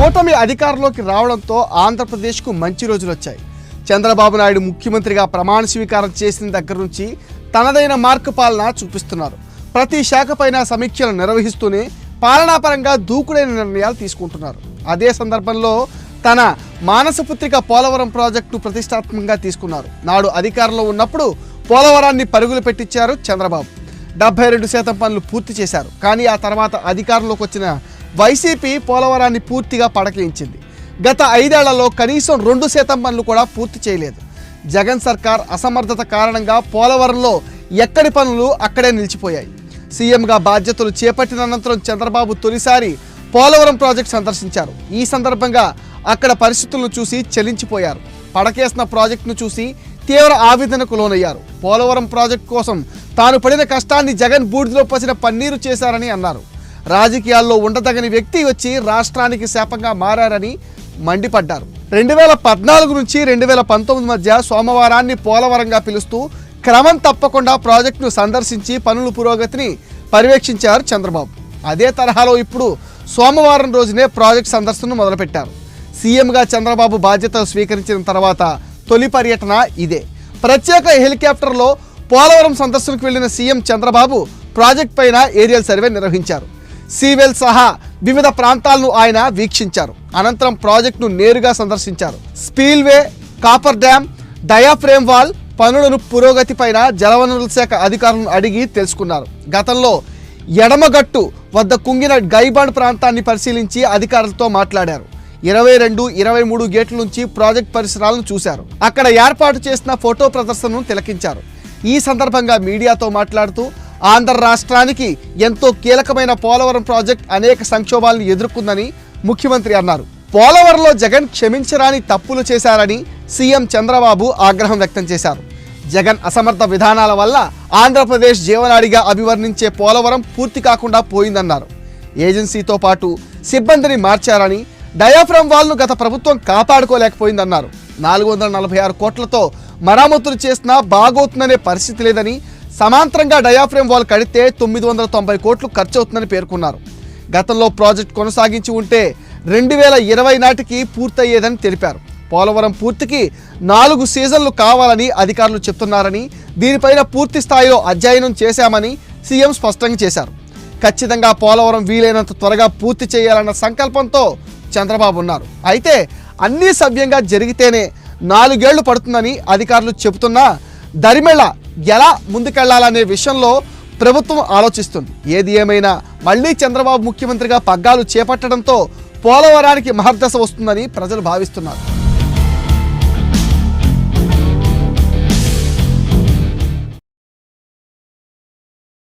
కూటమి అధికారంలోకి రావడంతో ఆంధ్రప్రదేశ్కు మంచి రోజులు వచ్చాయి చంద్రబాబు నాయుడు ముఖ్యమంత్రిగా ప్రమాణ స్వీకారం చేసిన దగ్గర నుంచి తనదైన మార్కు పాలన చూపిస్తున్నారు. ప్రతి శాఖపైన సమీక్షలు నిర్వహిస్తూనే పాలనాపరంగా దూకుడైన నిర్ణయాలు తీసుకుంటున్నారు. అదే సందర్భంలో తన మానసపుత్రిక పోలవరం ప్రాజెక్టు ప్రతిష్టాత్మకంగా తీసుకున్నారు. నాడు అధికారంలో ఉన్నప్పుడు పోలవరాన్ని పరుగులు పెట్టించారు చంద్రబాబు. డెబ్బై రెండు శాతం పనులు పూర్తి చేశారు. కానీ ఆ తర్వాత అధికారంలోకి వచ్చిన వైసీపీ పోలవరాన్ని పూర్తిగా పడకేయించింది గత ఐదేళ్ళలో కనీసం రెండు శాతం పనులు కూడా పూర్తి చేయలేదు. జగన్ సర్కార్ అసమర్థత కారణంగా పోలవరంలో ఎక్కడి పనులు అక్కడే నిలిచిపోయాయి. సీఎంగా బాధ్యతలు చేపట్టిన అనంతరం చంద్రబాబు తొలిసారి పోలవరం ప్రాజెక్ట్ సందర్శించారు. ఈ సందర్భంగా అక్కడ పరిస్థితులను చూసి చలించిపోయారు. పడకేసిన ప్రాజెక్టును చూసి తీవ్ర ఆవేదనకు లోనయ్యారు. పోలవరం ప్రాజెక్టు కోసం తాను పడిన కష్టాన్ని జగన్ బూడిదలో పసిన పన్నీరు చేశారని అన్నారు. రాజకీయాల్లో ఉండదగని వ్యక్తి వచ్చి రాష్ట్రానికి శాపంగా మారారని మండిపడ్డారు. రెండు వేల పద్నాలుగు నుంచి రెండు వేల పంతొమ్మిది మధ్య సోమవారాన్ని పోలవరంగా పిలుస్తూ క్రమం తప్పకుండా ప్రాజెక్టును సందర్శించి పనుల పురోగతిని పర్యవేక్షించారు చంద్రబాబు. అదే తరహాలో ఇప్పుడు సోమవారం రోజునే ప్రాజెక్ట్ సందర్శనను మొదలుపెట్టారు. సీఎంగా చంద్రబాబు బాధ్యతలు స్వీకరించిన తర్వాత తొలి పర్యటన ఇదే. ప్రత్యేక హెలికాప్టర్లో పోలవరం సందర్శనకు వెళ్ళిన సీఎం చంద్రబాబు ప్రాజెక్ట్ పైన ఏరియల్ సర్వే నిర్వహించారు. సీవెల్ సహా వివిధ ప్రాంతాలను ఆయన వీక్షించారు. అనంతరం ప్రాజెక్టును నేరుగా సందర్శించారు. Spillway coffer dam diaphragm wall పనులను పురోగతి పైన జలవనరుల శాఖ అధికారులను అడిగి తెలుసుకున్నారు. గతంలో ఎడమగట్టు వద్ద కుంగిన గైబాండ్ ప్రాంతాన్ని పరిశీలించి అధికారులతో మాట్లాడారు. ఇరవై రెండు ఇరవై మూడు గేట్ల నుంచి ప్రాజెక్ట్ పరిసరాలను చూశారు. అక్కడ ఏర్పాటు చేసిన ఫోటో ప్రదర్శనను తిలకించారు. ఈ సందర్భంగా మీడియాతో మాట్లాడుతూ ఆంధ్ర రాష్ట్రానికి ఎంతో కీలకమైన పోలవరం ప్రాజెక్ట్ అనేక సంక్షోభాలను ఎదుర్కొందని ముఖ్యమంత్రి అన్నారు. పోలవరంలో జగన్ క్షమించరాని తప్పులు చేశారని సీఎం చంద్రబాబు ఆగ్రహం వ్యక్తం చేశారు. జగన్ అసమర్థ విధానాల వల్ల ఆంధ్రప్రదేశ్ జీవనాడిగా అభివర్ణించే పోలవరం పూర్తి కాకుండా పోయిందన్నారు. ఏజెన్సీతో పాటు సిబ్బందిని మార్చారని డయాఫ్రమ్ వాల్ను గత ప్రభుత్వం కాపాడుకోలేకపోయిందన్నారు. నాలుగు వందల నలభై ఆరు కోట్లతో మరామతులు చేసినా బాగోతుందనే పరిస్థితి లేదని సమాంతరంగా డయాఫ్రేమ్ వాల్ కడితే తొమ్మిది వందల తొంభై కోట్లు ఖర్చు అవుతుందని పేర్కొన్నారు. గతంలో ప్రాజెక్ట్ కొనసాగించి ఉంటే రెండు వేల ఇరవై నాటికి పూర్తయ్యేదని తెలిపారు. పోలవరం పూర్తికి నాలుగు సీజన్లు కావాలని అధికారులు చెప్తున్నారని దీనిపైన పూర్తి స్థాయిలో అధ్యయనం చేశామని సీఎం స్పష్టంగా చేశారు. ఖచ్చితంగా పోలవరం వీలైనంత త్వరగా పూర్తి చేయాలన్న సంకల్పంతో చంద్రబాబు ఉన్నారు. అయితే అన్నీ సవ్యంగా జరిగితేనే నాలుగేళ్ళు పడుతుందని అధికారులు చెబుతున్నా దరిమెళ ఎలా ముందుకెళ్ళాలనే విషయంలో ప్రభుత్వం ఆలోచిస్తుంది. ఏది ఏమైనా మళ్ళీ చంద్రబాబు ముఖ్యమంత్రిగా పగ్గాలు చేపట్టడంతో పోలవరానికి మహర్దశ వస్తుందని ప్రజలు భావిస్తున్నారు.